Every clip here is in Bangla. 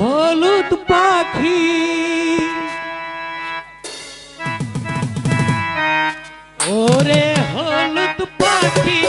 হলুদ পাখি। ওরে হলুদ পাখি।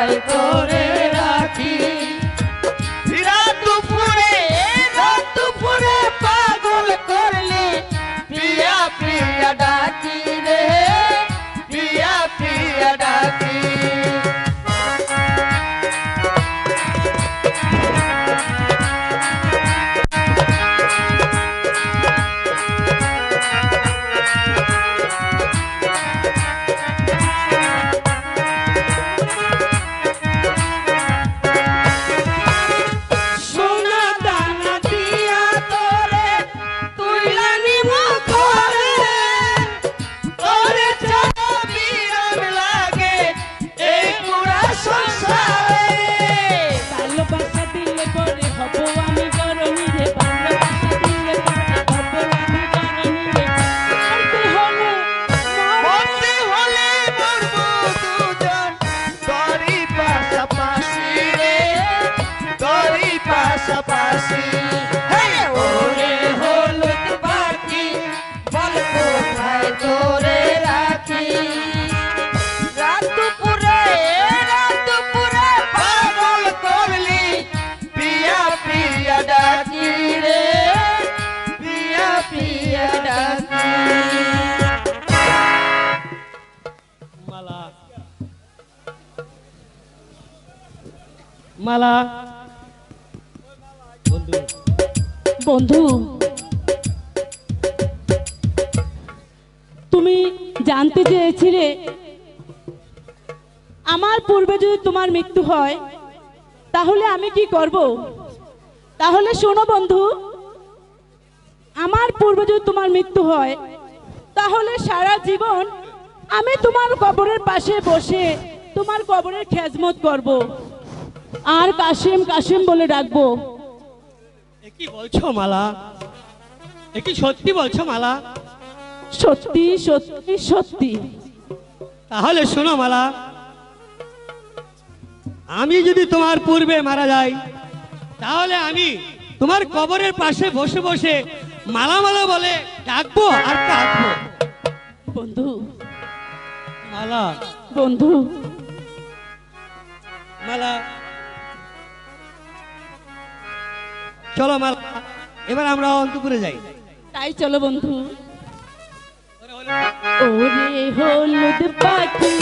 হায় করে মালা। মালা। বন্ধু। বন্ধু। তুমি জানতে চেয়েছিলে, আমার পূর্বে যদি তোমার মৃত্যু হয়, তাহলে আমি কি করব? তাহলে শোনো বন্ধু, আমার পূর্বে যদি তোমার মৃত্যু হয়, তাহলে সারা জীবন আমি তোমার কবরের পাশে বসে তোমার কবরের খেজমত করব। আর কাশিম কাশিম বলে ডাকবো। কি বলছো মালা? কি সত্যি বলছো মালা? সত্যি সত্যি সত্যি। তাহলে শোনো মালা আমি যদি তোমার পূর্বে মারা যাই তাহলে আমি তোমার কবরের পাশে বসে বসে মালা মালা বলে ডাকবো আর কাঁদবো। বন্ধু মালা। বন্ধু। মালা। চলো মালা এবার আমরা অন্তপুরে যাই। তাই চলো বন্ধু। ওরে হলুদ পাখি